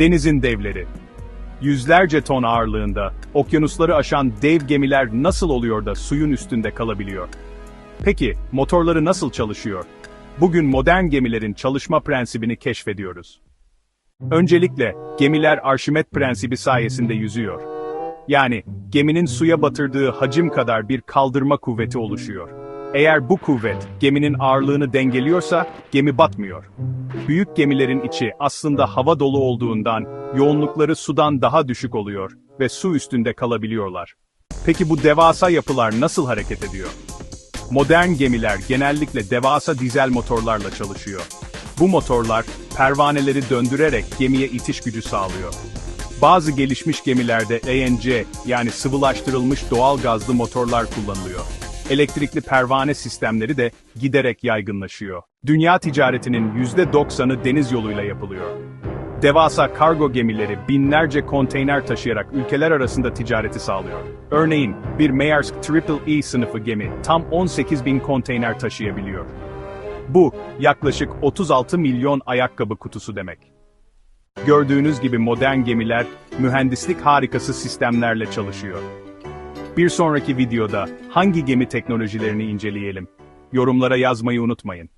Denizin devleri. Yüzlerce ton ağırlığında, okyanusları aşan dev gemiler nasıl oluyor da suyun üstünde kalabiliyor? Peki, motorları nasıl çalışıyor? Bugün modern gemilerin çalışma prensibini keşfediyoruz. Öncelikle, gemiler Arşimet prensibi sayesinde yüzüyor. Yani, geminin suya batırdığı hacim kadar bir kaldırma kuvveti oluşuyor. Eğer bu kuvvet, geminin ağırlığını dengeliyorsa, gemi batmıyor. Büyük gemilerin içi aslında hava dolu olduğundan, yoğunlukları sudan daha düşük oluyor ve su üstünde kalabiliyorlar. Peki bu devasa yapılar nasıl hareket ediyor? Modern gemiler genellikle devasa dizel motorlarla çalışıyor. Bu motorlar, pervaneleri döndürerek gemiye itiş gücü sağlıyor. Bazı gelişmiş gemilerde LNG yani sıvılaştırılmış doğal gazlı motorlar kullanılıyor. Elektrikli pervane sistemleri de giderek yaygınlaşıyor. Dünya ticaretinin %90'ı deniz yoluyla yapılıyor. Devasa kargo gemileri binlerce konteyner taşıyarak ülkeler arasında ticareti sağlıyor. Örneğin, bir Maersk Triple E sınıfı gemi tam 18 bin konteyner taşıyabiliyor. Bu, yaklaşık 36 milyon ayakkabı kutusu demek. Gördüğünüz gibi modern gemiler, mühendislik harikası sistemlerle çalışıyor. Bir sonraki videoda hangi gemi teknolojilerini inceleyelim? Yorumlara yazmayı unutmayın.